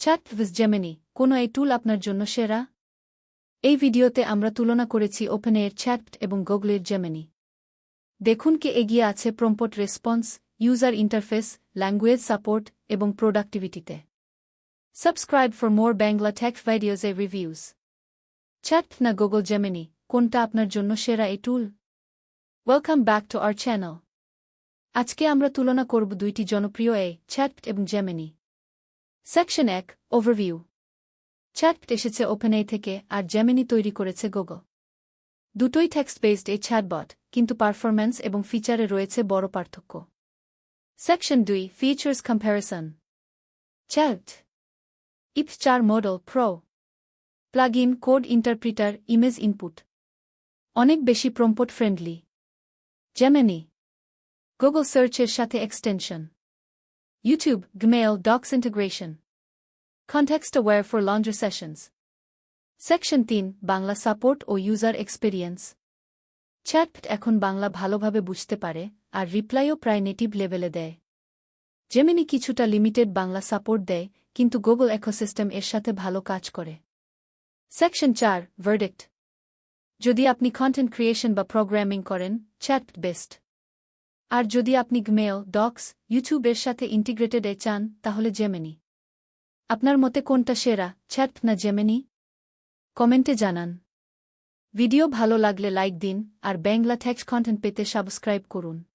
Chat with Gemini কোনো এই টুল আপনার জন্য সেরা? এই ভিডিওতে আমরা তুলনা করেছি ওপেনের চ্যাট এবং গুগলের জেমিনি দেখুন কে এগিয়ে আছে prompt response user interface language support এবং প্রোডাক্টিভিটিতে subscribe for more Bangla text videos a reviews chat না গুগল জেমিনি কোনটা আপনার জন্য সেরা এই tool welcome back to our channel আজকে আমরা তুলনা করব দুইটি জনপ্রিয় এ চ্যাট এবং জেমিনি সেকশন এক ওভারভিউ চ্যাট এসেছে ওপেনএ থেকে আর জেমিনি তৈরি করেছে গুগল দুটোই টেক্সট বেসড এই চ্যাটবট কিন্তু পারফরম্যান্স এবং ফিচারে রয়েছে বড় পার্থক্য। সেকশন দুই ফিচার্স কম্প্যারিসন চ্যাট ইপ চার model pro plug in code interpreter image input অনেক বেশি প্রম্পট ফ্রেন্ডলি জেমিনি গুগল সার্চের সাথে extension YouTube Gmail docs integration Context aware for longer sessions. Section তিন বাংলা সাপোর্ট ও ইউজার এক্সপেরিয়েন্স চ্যাট এখন বাংলা ভালোভাবে বুঝতে পারে আর রিপ্লাইও প্রায় নেটিভ লেভেলে দেয়। জেমিনি কিছুটা লিমিটেড বাংলা সাপোর্ট দেয়, কিন্তু গুগল একোসিস্টেম এর সাথে ভালো কাজ করে। সেকশন চার ভার্ডিক্ট যদি আপনি কন্টেন্ট ক্রিয়েশন বা প্রোগ্রামিং করেন চ্যাট বেস্ট আর যদি আপনি গ্মেও ডক্স ইউটিউবের সাথে ইন্টিগ্রেটেড এ চান, তাহলে জেমেনি আপনার মতে কোনটা সেরা চ্যাট না জেমেনি কমেন্টে জানান। ভিডিও ভালো লাগলে লাইক দিন, আর ব্যাংলা থ্যাক্স কন্টেন্ট পেতে সাবস্ক্রাইব করুন।